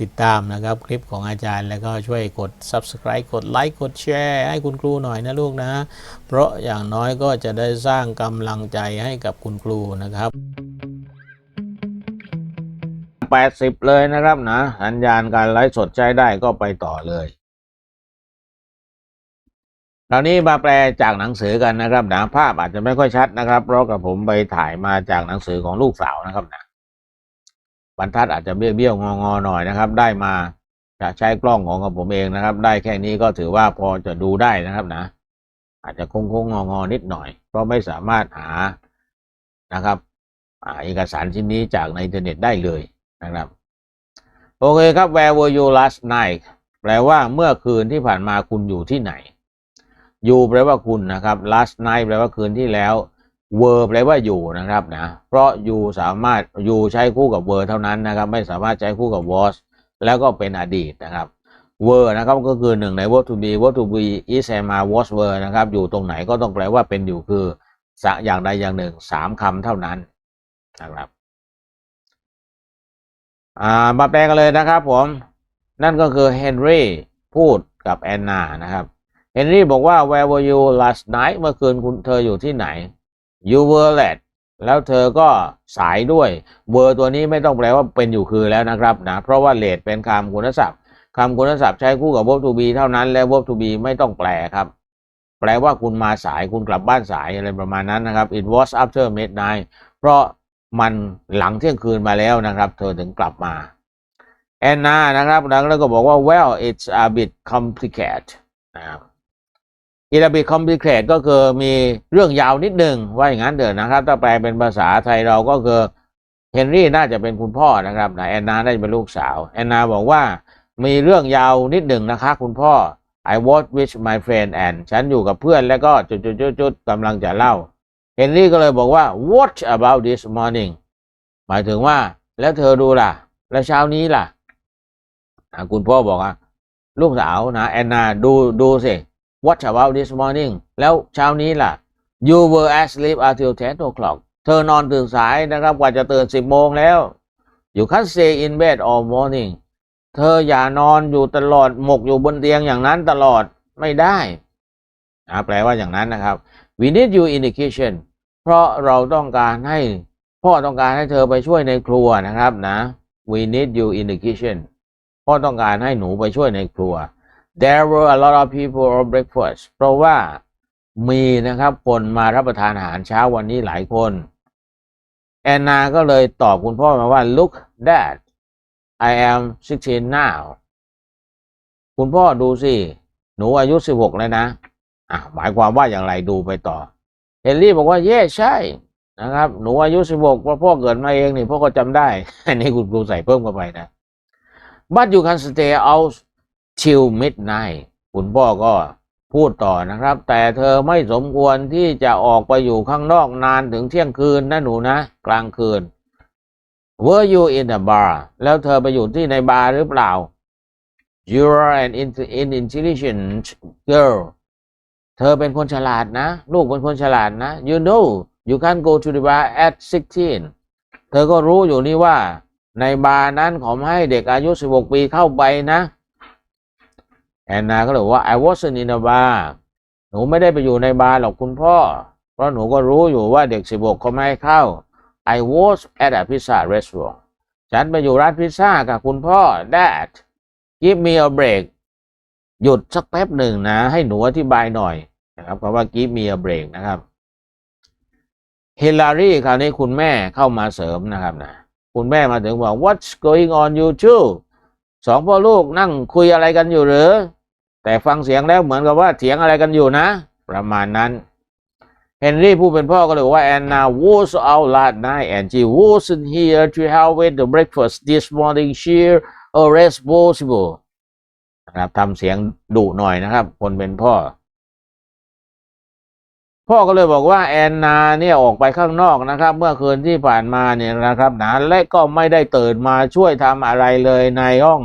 ติดตามนะครับคลิปของอาจารย์แล้วก็ช่วยกด subscribe กดไลค์กดแชร์ให้คุณครูหน่อยนะลูกนะ เพราะอย่างน้อยก็จะได้สร้างกำลังใจให้กับคุณครูนะครับ 80 เลยนะครับนะสัญญาณการไลฟ์สดใช้ได้ก็ไปต่อเลยคราวนี้มาแปลจากหนังสือกันนะครับนะภาพอาจจะไม่ค่อยชัดนะครับ เพราะกับผมไปถ่ายมาจากหนังสือของลูกสาวนะครับนะ บรรทัดอาจจะเบี้ยวเบี้ยวงองอหน่อยนะครับ ได้มาจะใช้กล้องของผมเองนะครับ ได้แค่นี้ก็ถือว่าพอจะดูได้นะครับนะ อาจจะโค้งๆงงองอนิดหน่อย เพราะไม่สามารถหานะครับอเอกสารชิ้นนี้จากในอินเทอร์เน็ตได้เลยนะครับโอเคครับ where were you last night แปลว่าเมื่อคืนที่ผ่านมาคุณอยู่ที่ไหน you แปลว่าคุณนะครับ last night แปลว่าคืนที่แล้ว were แปลว่าอยู่นะครับนะ เพราะ you สามารถ you ใช้คู่กับ were เท่านั้นนะครับ ไม่สามารถใช้คู่กับ was แล้วก็เป็นอดีตนะครับ were นะครับก็คือหนึ่งใน verb to be verb to be is am are was were นะครับอยู่ตรงไหนก็ต้องแปลว่าเป็นอยู่คือสอย่างใดอย่างหนึ่งสามคำเท่านั้นนะครับอ่ามาแปลกันเลยนะครับผม นั่นก็คือเฮนรี่พูดกับแอนนานะครับเฮนรี่บอกว่า where were you last night เมื่อคืนคุณเธออยู่ที่ไหน you were late แล้วเธอก็สายด้วย were ตัวนี้ไม่ต้องแปลว่าเป็นอยู่คือแล้วนะครับนะเพราะว่า late เป็นคำคุณศัพท์คำคุณศัพท์ใช้คู่กับ verb to be เท่านั้นและ verb to be ไม่ต้องแปลครับ แปลว่าคุณมาสายคุณกลับบ้านสายอะไรประมาณนั้นนะครับ it was after midnight เพราะมันหลังเที่ยงคืนมาแล้วนะครับ เธอถึงกลับมาแอนนานะครับแล้วก็บอกว่า well it's a bit complicated นะครับ it's a bit complicated ก็คือมีเรื่องยาวนิดหนึ่งว่าอย่างนั้นเถอะนะครับ ถ้าแปลเป็นภาษาไทยเราก็คือเฮนรี่น่าจะเป็นคุณพ่อนะครับนะแอนนาน่าจะเป็นลูกสาวแอนนาบอกว่ามีเรื่องยาวนิดหนึ่งนะคะคุณพ่อ I was with my friend and ฉันอยู่กับเพื่อนแล้วก็จุดๆๆๆกำลังจะเล่าเฮนรี่ก็เลยบอกว่า what about this morning หมายถึงว่าแล้วเธอดูล่ะ แล้วเช้านี้ล่ะอะคุณพ่อบอกอะลูกสาวนะแอนนาดูดูสิ what about this morning แล้วเช้านี้ล่ะ you were asleep until 10 o'clock เธอนอนตื่นสายนะครับกว่าจะตื่น 10 โมงแล้ว you can't stay in bed all morning เธออย่านอนอยู่ตลอดหมกอยู่บนเตียงอย่างนั้นตลอดไม่ได้อะแปลว่าอย่างนั้นนะครับ we need you in the kitchen เพราะเราต้องการให้พ่อต้องการให้เธอไปช่วยในครัวนะครับนะ we need you in the kitchen พ่อต้องการให้หนูไปช่วยในครัว there were a lot of people on breakfast เพราะว่ามีนะครับคนมารับประทานอาหารเช้าวันนี้หลายคน แอนนาก็เลยตอบคุณพ่อมาว่า look dad I am 16 now คุณพ่อดูสิ หนูอายุ 16 แล้วนะ อะ หมายความว่าอย่างไรดูไปต่อ เฮนรี่บอกว่า เย่ใช่นะครับ หนูอายุ 16เพราะพ่อเกิดมาเองนี่พ่อก็จำได้ อันนี้คุณครูใส่เพิ่มเข้าไปนะ but you can stay out till midnight คุณพ่อก็พูดต่อนะครับ แต่เธอไม่สมควรที่จะออกไปอยู่ข้างนอกนานถึงเที่ยงคืนนะหนูนะ กลางคืน were you in a bar แล้วเธอไปอยู่ที่ในบาร์หรือเปล่า you're an intelligent girl เธอเป็นคนฉลาดนะ ลูกเป็นคนฉลาดนะ you know you can't go to the bar at 16 เธอก็รู้อยู่นี่ว่า ในบาร์นั้นขอไม่ให้เด็กอายุ 16 ปีเข้าไปนะ แอนนาก็เลยว่า I wasn't in a bar หนูไม่ได้ไปอยู่ในบาร์หรอกคุณพ่อ เพราะหนูก็รู้อยู่ว่าเด็ก16เขาไม่ให้เข้า I was at a pizza restaurant ฉันไปอยู่ร้านพิซซ่ากับคุณพ่อ Dad give me a break หยุดสักแป๊บหนึ่งนะ ให้หนูอธิบายหน่อยนะครับคำว่า give me a break นะครับเฮลารีคราวนี้คุณแม่เข้ามาเสริมนะครับนะคุณแม่มาถึงบอก what's going on you two สองพ่อลูกนั่งคุยอะไรกันอยู่หรือ แต่ฟังเสียงแล้วเหมือนกับว่าเถียงอะไรกันอยู่นะ ประมาณนั้นเฮนรี่ผู้เป็นพ่อก็เลยว่า Anna was out last night and she wasn't here to help with the breakfast this morning she a responsible นะครับทำเสียงดุหน่อยนะครับ คนเป็นพ่อ พ่อก็เลยบอกว่าแอนนาเนี่ยออกไปข้างนอกนะครับ เมื่อคืนที่ผ่านมาเนี่ยนะครับนะและก็ไม่ได้ตื่นมาช่วยทำอะไรเลยในห้อง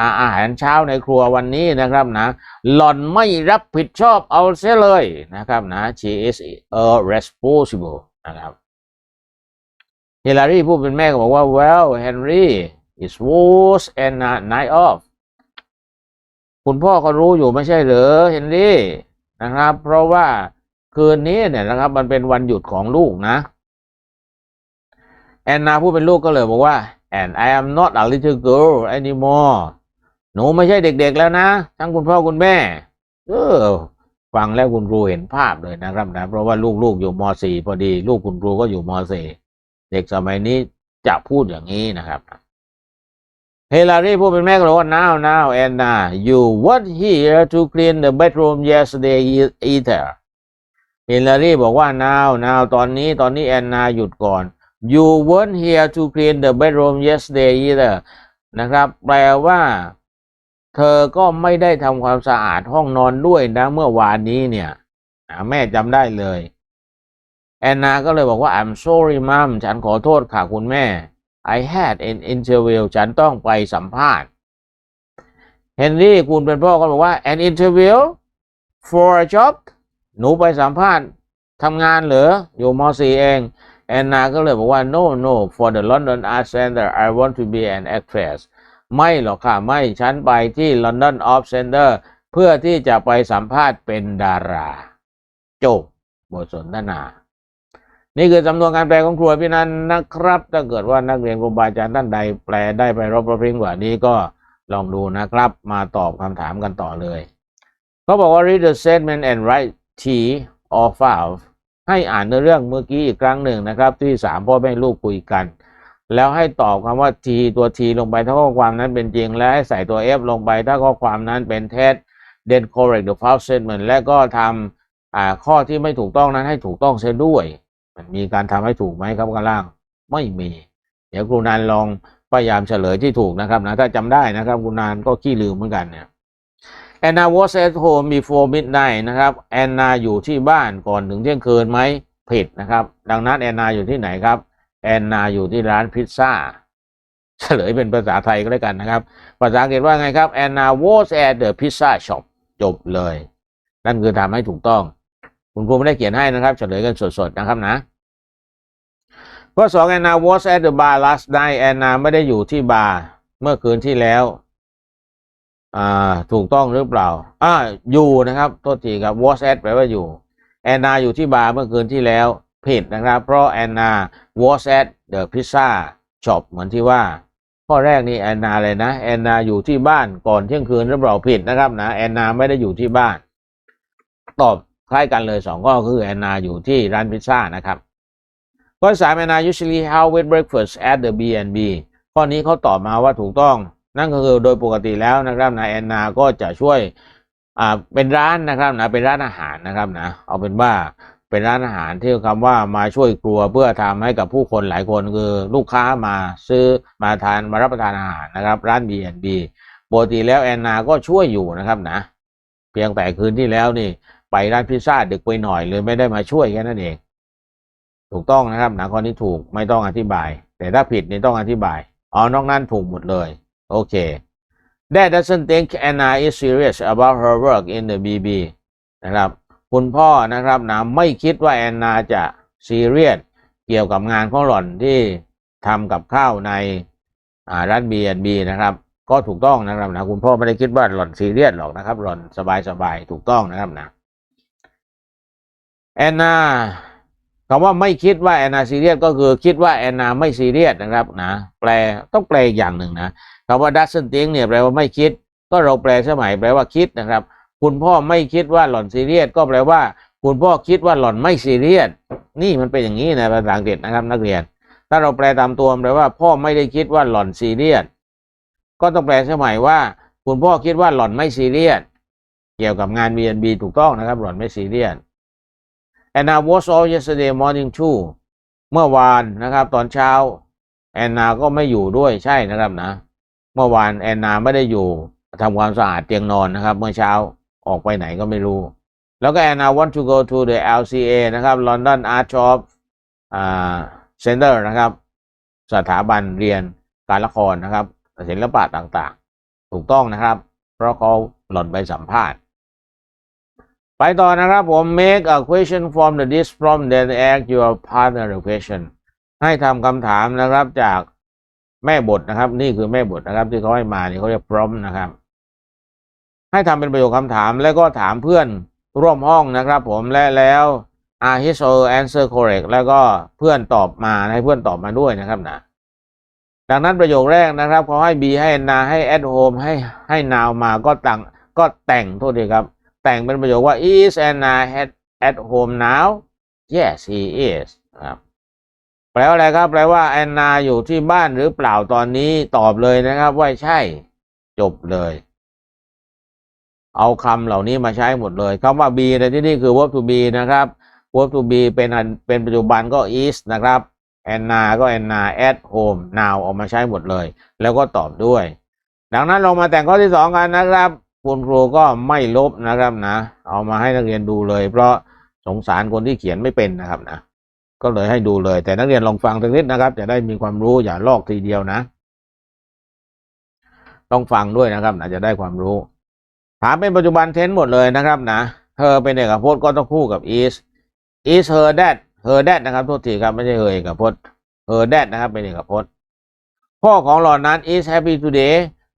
อาหารเช้าในครัววันนี้นะครับนะหล่อนไม่รับผิดชอบเอาเสียเลยนะครับนะ she is a responsible นะครับเฮลารีผู้เป็นแม่ก็บอกว่า well Henry is was Anna night off คุณพ่อก็รู้อยู่ไม่ใช่เหรอเฮนรี่นะครับ เพราะว่าคืนนี้เนี่ยนะครับ มันเป็นวันหยุดของลูกนะแอนนาผู้เป็นลูกก็เลยบอกว่า and I am not a little girl anymore หนูไม่ใช่เด็กๆแล้วนะ ทั้งคุณพ่อคุณแม่ เออ ฟังแล้วคุณครูเห็นภาพเลยนะครับนะ เพราะว่าลูกๆอยู่ม .4 พอดี ลูกคุณครูก็อยู่ม .4 เด็กสมัยนี้จะพูดอย่างนี้นะครับเฮลารีผู้เป็นแม่ก็บอกว่า now now Anna you weren't here to clean the bedroom yesterday either เฮลารีบอกว่า now now ตอนนี้ตอนนี้แอนนาหยุดก่อน you weren't here to clean the bedroom yesterday either นะครับ แปลว่า เธอก็ไม่ได้ทำความสะอาดห้องนอนด้วยนะเมื่อวานนี้เนี่ยแม่จำได้เลย แอนนาก็เลยบอกว่า I'm sorry mom ฉันขอโทษค่ะคุณแม่ I had an interview ฉันต้องไปสัมภาษณ์เฮนรี่คุณเป็นพ่อก็บอกว่า an interview for a job หนูไปสัมภาษณ์ทำงานเหรอ อยู่ม .4 เองแอนนาก็เลยบอกว่า no no for the London Art Center I want to be an actress ไม่หรอกค่ะ ไม่ฉันไปที่ London Art Center เพื่อที่จะไปสัมภาษณ์เป็นดารา จบบทสนทนา นี่คือจำนวนการแปลของครัวพี่นันนะครับ ถ้าเกิดว่านักเรียนครูบาอาจารย์ท่านใดแปลได้ไปรบประพิงกว่านี้ก็ลองดูนะครับ มาตอบคำถามกันต่อเลย เขาบอกว่า read the statement and write T or five ให้อ่านในเรื่องเมื่อกี้อีกครั้งหนึ่งนะครับ ที่สามพ่อแม่ลูกคุยกัน แล้วให้ตอบคำว่า T ตัว T ลงไปถ้าข้อความนั้นเป็นจริง และให้ใส่ตัว F ลงไปถ้าข้อความนั้นเป็นเท็จ then correct the false statement และก็ทำข้อที่ไม่ถูกต้องนั้นให้ถูกต้องเสียด้วย มันมีการทำให้ถูกไหมครับข้างล่าง ไม่มี เดี๋ยวครูนานลองพยายามเฉลยที่ถูกนะครับนะถ้าจำได้นะครับครูนานก็ขี้ลืมเหมือนกันเนี่ย Anna was at home before midnight นะครับแอนนาอยู่ที่บ้านก่อนถึงเที่ยงคืนไหมผิดนะครับ ดังนั้นแอนนาอยู่ที่ไหนครับ แอนนาอยู่ที่ร้านพิซซ่าเฉลยเป็นภาษาไทยก็แล้วกันนะครับ ภาษาอังกฤษว่าไงครับ Anna was at the pizza shop จบเลย นั่นคือทำให้ถูกต้อง คุณครูไม่ได้เขียนให้นะครับ เฉลยกันสดๆนะครับนะข้อสอง Anna was at the bar last night Anna ไม่ได้อยู่ที่บาร์เมื่อคืนที่แล้วอ่าถูกต้องหรือเปล่าอ่าอยู่นะครับโทษทีครับ was at แปลว่าอยู่แอนนาอยู่ที่บาร์เมื่อคืนที่แล้ว ผิดนะครับ เพราะแอนนา was at the pizza shop เหมือนที่ว่า ข้อแรกนี่แอนนาเลยนะแอนนาอยู่ที่บ้านก่อนเที่ยงคืนหรือเปล่าผิดนะครับนะแอนนาไม่ได้อยู่ที่บ้าน ตอบคล้ายกันเลยสองข้อคือแอนนาอยู่ที่ร้านพิซซ่านะครับข้อสามแอนนา usually have with breakfast at the B&B ข้อนี้เขาตอบมาว่าถูกต้อง นั่นก็คือโดยปกติแล้วนะครับนะแอนนาก็จะช่วยอ่าเป็นร้านนะครับนะเป็นร้านอาหารนะครับนะเอาเป็นว่า เป็นร้านอาหารที่คำว่ามาช่วยครัวเพื่อทำให้กับผู้คนหลายคนคือลูกค้ามาซื้อมาทานมารับประทานอาหารนะครับร้าน B&B ปกติแล้วแอนนาก็ช่วยอยู่นะครับนะ เพียงแต่คืนที่แล้วนี่ ไปร้านพิซซ่าดึกไปหน่อยเลยไม่ได้มาช่วยแค่นั้นเอง ถูกต้องนะครับนะข้อนี้ถูกไม่ต้องอธิบาย แต่ถ้าผิดนี่ต้องอธิบายอ๋อนอกนั้นถูกหมดเลย โอเค Dad doesn't think Anna is serious about her work in the BB นะครับ คุณพ่อนะครับนะไม่คิดว่าแอนนาจะซีเรียสเกี่ยวกับงานของหล่อนที่ทำกับข้าวในอ่าร้าน B&B นะครับ ก็ถูกต้องนะครับนะคุณพ่อไม่ได้คิดว่าหล่อนซีเรียสหรอกนะครับ หล่อนสบายๆถูกต้องนะครับนะแอนนาคำว่าไม่คิดว่าแอนนาซีเรียสก็คือคิดว่าแอนนาไม่ซีเรียสนะครับนะแปลต้องแปลอีกอย่างหนึ่งนะคำว่า doesn't think เนี่ยแปลว่าไม่คิด ก็เราแปลสมัยแปลว่าคิดนะครับ คุณพ่อไม่คิดว่าหล่อนซีเรียสก็แปลว่า คุณพ่อคิดว่าหล่อนไม่ซีเรียสนี่มันเป็นอย่างนี้นะภาษาอังกฤษนะครับ นักเรียน ถ้าเราแปลตามตัวแปลว่า พ่อไม่ได้คิดว่าหล่อนซีเรียสก็ต้องแปลสมัยว่า คุณพ่อคิดว่าหล่อนไม่ซีเรียสเกี่ยวกับงาน B&B ถูกต้องนะครับหล่อนไม่ซีเรียส and I was all yesterday morning too เมื่อวานนะครับ ตอนเช้าแอนนาก็ไม่อยู่ด้วยใช่นะครับนะ เมื่อวานแอนนาไม่ได้อยู่ทำความสะอาดเตียงนอนนะครับ เมื่อเช้า ออกไปไหนก็ไม่รู้ แล้วก็แอนนา want to go to the LCA นะครับ London Art Shop อ่า Center นะครับ สถาบันเรียนการละครนะครับศิลปะต่างๆ ถูกต้องนะครับ เพราะเขาหล่อนไปสัมภาษณ์ ไปต่อนะครับผม make a question from the list from then ask your partner the question ให้ทำคำถามนะครับจากแม่บทนะครับ นี่คือแม่บทนะครับ ที่เขาให้มานี่เขาจะพร้อมนะครับ ให้ทำเป็นประโยคคำถามแล้วก็ถามเพื่อนร่วมห้องนะครับ ผมและแล้ว are his or answer correct แล้วก็เพื่อนตอบมาให้เพื่อนตอบมาด้วยนะครับนะดังนั้นประโยคแรกนะครับเขาให้ B ให้ na ให้ at home ให้ให้ now มาก็แต่งก็แต่งโทษทีครับ แต่งเป็นประโยคว่า is Anna at at home now yes he is ครับแปลว่าอะไรครับ แปลว่าแอนนาอยู่ที่บ้านหรือเปล่าตอนนี้ตอบเลยนะครับ ว่าใช่ จบเลย เอาคำเหล่านี้มาใช้หมดเลยคำว่า be ในที่นี่คือ verb to be นะครับ verb to be เป็นเป็นปัจจุบันก็ is นะครับ Anna ก็ Anna at home now ออกมาใช้หมดเลย แล้วก็ตอบด้วย ดังนั้นเรามาแต่งข้อที่สองกันนะครับคุณครูก็ไม่ลบนะครับนะ เอามาให้นักเรียนดูเลย เพราะสงสารคนที่เขียนไม่เป็นนะครับนะ ก็เลยให้ดูเลย แต่นักเรียนลองฟังสักนิดนะครับ จะได้มีความรู้อย่าลอกทีเดียวนะ ต้องฟังด้วยนะครับนะจะได้ความรู้ ถามเป็นปัจจุบันเทนหมดเลยนะครับนะ เธอเป็นเอกพจน์ก็ต้องคู่กับ is is her dad her dad นะครับโทษทีครับไม่ใช่ her เอกพจน์ her dad นะครับเป็นเอกพจน์ พ่อของหล่อนนั้น is happy today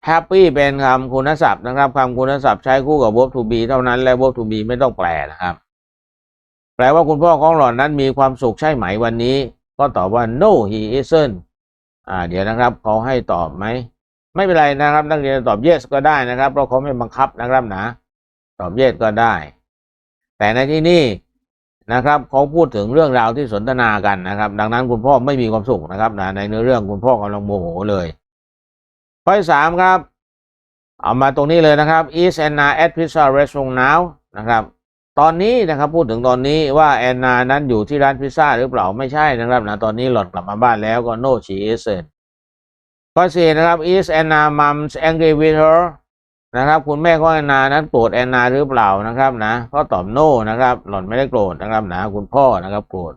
happy เป็นคำคุณศัพท์นะครับคำคุณศัพท์ใช้คู่กับ verb to be เท่านั้นและ verb to be ไม่ต้องแปลนะครับ แปลว่าคุณพ่อของหล่อนนั้นมีความสุขใช่ไหมวันนี้ ก็ตอบว่า no he isn't อ่า เดี๋ยวนะครับเขาให้ตอบไหม ไม่เป็นไรนะครับ นักเรียนตอบ yes ก็ได้นะครับ เพราะเขาไม่บังคับนะครับนะ ตอบ yes ก็ได้ แต่ในที่นี้นะครับเขาพูดถึงเรื่องราวที่สนทนากันนะครับ ดังนั้นคุณพ่อไม่มีความสุขนะครับนะในเนื้อเรื่องคุณพ่อกำลังโมโหเลยข้อที่สามครับ เอามาตรงนี้เลยนะครับ is Anna at pizza restaurant now นะครับ ตอนนี้นะครับพูดถึงตอนนี้ว่าแอนนานั้นอยู่ที่ร้านพิซซ่าหรือเปล่าไม่ใช่นะครับนะตอนนี้หล่อนกลับมาบ้านแล้วก็ no she isn't ข้อสี่นะครับ is Anna mom's angry with her นะครับ คุณแม่ของแอนนานั้นโกรธแอนนาหรือเปล่านะครับนะก็ตอบ no นะครับ หล่อนไม่ได้โกรธนะครับนะคุณพ่อนะครับโกรธ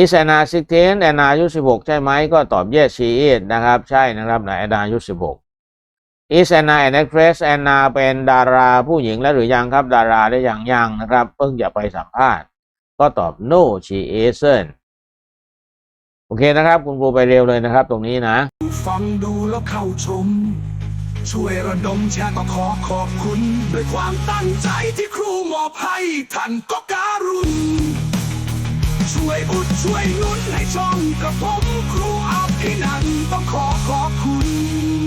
is Anna 16แอนนาอายุ16ใช่ไหมก็ตอบ yes she is นะครับ ใช่นะครับนะแอนนาอายุ16 is Anna an actress Anna เป็นดาราผู้หญิงแล้วหรือยังครับดาราได้ยังยังนะครับ เพิ่งจะไปสัมภาษณ์ ก็ตอบ no she isn't โอเคนะครับ คุณครูไปเร็วเลยนะครับ ตรงนี้นะ ฟังดูแล้วเข้าชม ช่วยระดมแชร์ก็ขอขอบคุณ ด้วยความตั้งใจที่ครูมอบให้ท่านก็การุณช่วยอุดช่วยนุนให้ช่องกระผมครูอาภินันต้องขอขอบคุณ